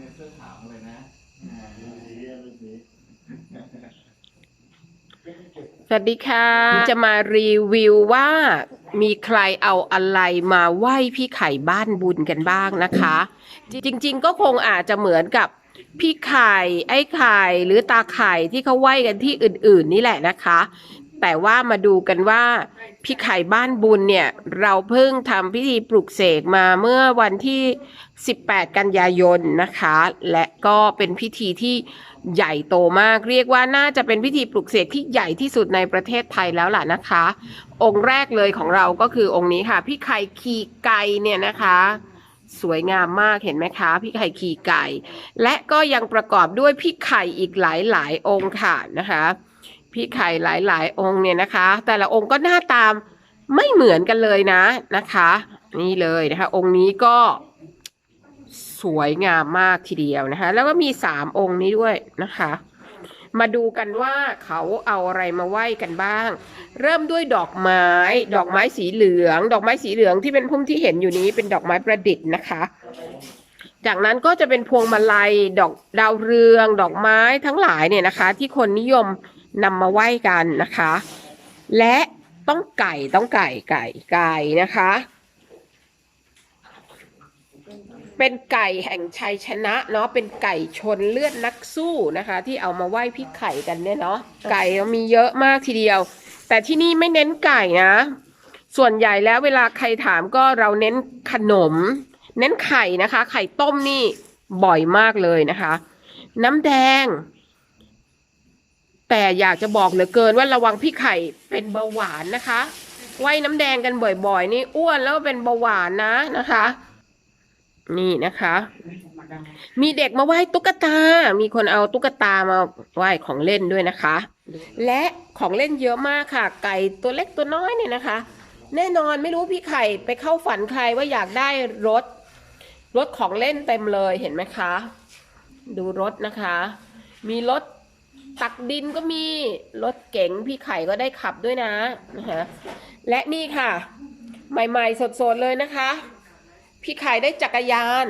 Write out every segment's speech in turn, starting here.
เนี่ยเสื้อขาวเลยนะอ่าสวัสดีค่ะ จะมารีวิวว่ามีใครเอาอะไรมาไหว้พี่ไข่บ้านบุญกันบ้างนะคะ จริง ๆ ก็คงอาจจะเหมือนกับพี่ไข่ไอ้ไข่หรือตาไข่ที่เขาไหว้กันที่อื่น ๆ นี่แหละนะคะ แต่ว่ามาดูกันว่าพี่ไข่บ้านบุญเนี่ย เราเพิ่งทำพิธีปลุกเสกมาเมื่อวันที่ 18 กันยายนนะคะ และก็เป็นพิธีที่ใหญ่โตมาก เรียกว่าน่าจะเป็นพิธีปลุกเสกที่ใหญ่ที่สุดในประเทศไทยแล้วล่ะนะคะ องค์แรกเลยของเราก็คือองค์นี้ค่ะ พี่ไข่ขี่ไก่เนี่ยนะคะสวยงามมากเห็นไหมคะพี่ไข่ขี่ไก่ และก็ยังประกอบด้วยพี่ไข่อีกหลายหลายๆองค์ค่ะนะคะ พี่ไข่หลายหลาย ๆ องค์เนี่ยนะคะ แต่ละองค์ก็หน้าตามไม่เหมือนกันเลยนะนะคะ นี่เลยนะคะ องค์นี้ก็สวยงามมากทีเดียวนะคะ แล้วก็มีสามองค์นี้ด้วยนะคะ มาดูกันว่าเขาเอาอะไรมาไหว้กันบ้าง เริ่มด้วยดอกไม้ ดอกไม้สีเหลือง ดอกไม้สีเหลืองที่เป็นพุ่มที่เห็นอยู่นี้เป็นดอกไม้ประดิษฐ์นะคะ จากนั้นก็จะเป็นพวงมาลัยดอกดาวเรือง ดอกไม้ทั้งหลายเนี่ยนะคะ ที่คนนิยม นำมาไหว้กันนะคะ และต้องไก่ต้องไก่ไก่ไก่นะคะ เป็นไก่แห่งชัยชนะเนาะเป็นไก่ชนเลือดนักสู้นะคะ ที่เอามาไหว้พี่ไข่กันเนี่ยเนาะไก่มีเยอะมากทีเดียว แต่ที่นี่ไม่เน้นไก่นะ ส่วนใหญ่แล้วเวลาใครถามก็เราเน้นขนม เน้นไข่นะคะ ไข่ต้มนี่บ่อยมากเลยนะคะ น้ำแดง แต่อยากจะบอกเหลือเกินว่าระวังพี่ไข่เป็นเบาหวานนะคะไว้น้ำแดงกันบ่อยๆ นี่อ้วนแล้วเป็นเบาหวานนะนะคะ นี่นะคะ มีเด็กมาไหว้ตุ๊กตา มีคนเอาตุ๊กตามาไหว้ของเล่นด้วยนะคะ และของเล่นเยอะมากค่ะ ไก่ตัวเล็กตัวน้อยเนี่ยนะคะ แน่นอนไม่รู้พี่ไข่ไปเข้าฝันใครว่าอยากได้รถ รถของเล่นเต็มเลยเห็นไหมคะ ดูรถนะคะ มีรถ ตักดินก็มีรถเก๋งพี่ไข่ก็ได้ขับด้วยนะนะคะและนี่ค่ะ ใหม่ๆสดๆเลยนะคะ พี่ไข่ได้จักรยาน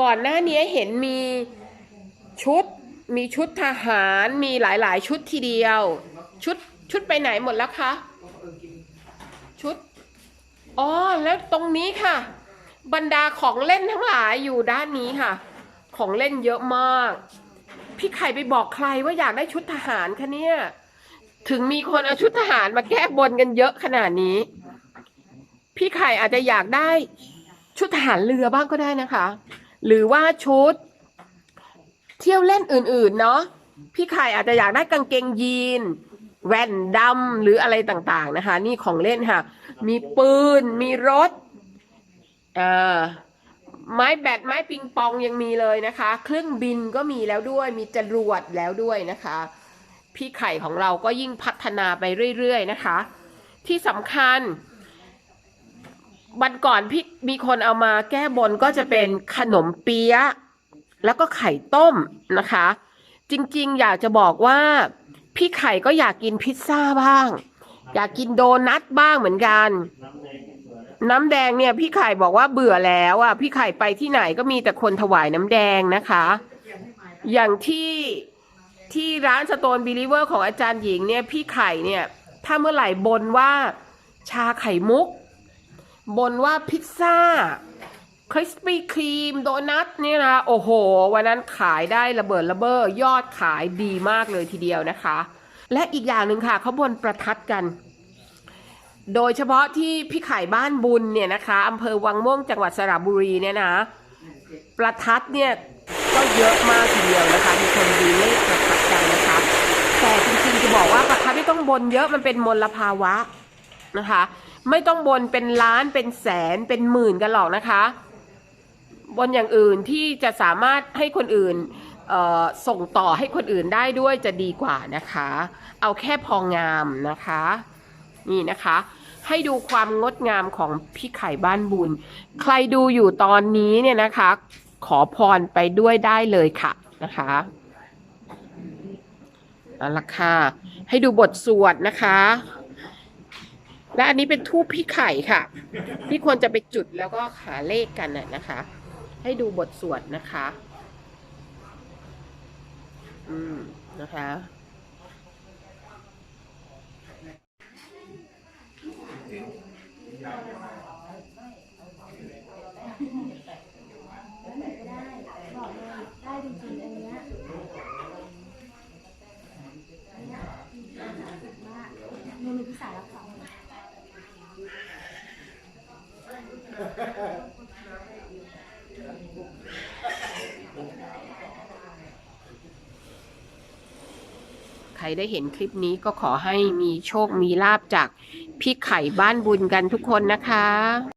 ก่อนหน้านี้เห็นมีชุดมีชุดทหารมีหลายๆ ชุดทีเดียว ชุดชุดไปไหนหมดแล้วคะชุดอ๋อแล้วตรงนี้ค่ะ บรรดาของเล่นทั้งหลายอยู่ด้านนี้ค่ะ ของเล่นเยอะมาก พี่ไข่ไปบอกใครว่าอยากได้ชุดทหารคะเนี่ย ถึงมีคนเอาชุดทหารมาแก้บนกันเยอะขนาดนี้ พี่ไข่อาจจะอยากได้ชุดทหารเรือบ้างก็ได้นะคะ หรือว่าชุด เที่ยวเล่นอื่น ๆ เนาะพี่ไข่อาจจะอยากได้กางเกงยีน แว่นดำหรืออะไรต่างๆนะคะ นี่ของเล่นค่ะ มีปืนมีรถอ่อ ไม้แบตไม้ปิงปองยังมีเลยนะคะ เครื่องบินก็มีแล้วด้วยมีจรวดแล้วด้วยนะคะ พี่ไข่ของเราก็ยิ่งพัฒนาไปเรื่อยๆนะคะ ที่สำคัญวันก่อนพี่มีคนเอามาแก้บนก็จะเป็นขนมเปี๊ยะแล้วก็ไข่ต้มนะคะ จริงๆ อยากจะบอกว่า พี่ไข่ก็อยากกินพิซซ่าบ้าง อยากกินโดนัทบ้างเหมือนกัน น้ำแดงเนี่ยพี่ไข่บอกว่าเบื่อแล้วอะพี่ไข่ไปที่ไหนก็มีแต่คนถวายน้ำแดงนะคะ อย่างที่ที่ร้านสโตนบิลิเวอร์ของอาจารย์หญิงเนี่ยพี่ไข่เนี่ย ถ้าเมื่อไหร่บนว่าชาไข่มุก บนว่าพิซซ่าคริสปี้ครีมโดนัทเนี่ยนะโอ้โห วันนั้นขายได้ระเบิดระเบ้อยอดขายดีมากเลยทีเดียวนะคะ และอีกอย่างหนึ่งค่ะเขาบนประทัดกัน โดยเฉพาะที่พี่ไข่บ้านบุญเนี่ยนะคะอำเภอวังม่วงจังหวัดสระบุรีเนี่ยนะ ประทัดเนี่ยก็เยอะมากทีเดียวนะคะ มีคนดีเลขประทัดกันนะคะ แต่จริงๆจะบอกว่าประทัดไม่ต้องบนเยอะมันเป็นมลภาวะนะคะ ไม่ต้องบนเป็นล้านเป็นแสนเป็นหมื่นกันหรอกนะคะ บนอย่างอื่นที่จะสามารถให้คนอื่นส่งต่อให้คนอื่นได้ด้วยจะดีกว่านะคะ เอาแค่พองามนะคะ นี่นะคะ ให้ดูความงดงามของพี่ไข่บ้านบุญ ใครดูอยู่ตอนนี้เนี่ยนะคะ ขอพรไปด้วยได้เลยค่ะนะคะเอาละค่ะ ให้ดูบทสวดนะคะ และอันนี้เป็นทูปพี่ไข่ค่ะ ที่ควรจะไปจุดแล้วก็หาเลขกันน่ะนะคะ ให้ดูบทสวดนะคะ อืมนะคะ บอกเลยได้จริงๆอันเนี้ยอันเนี้ยอาหารสุดมากเมนูพิซซ่ารับสอง ใค รได้เห็นคลิปนี้ก็ขอให้มีโชคมีลาบจากพี่ไข่บ้านบุญกันทุกคนนะคะ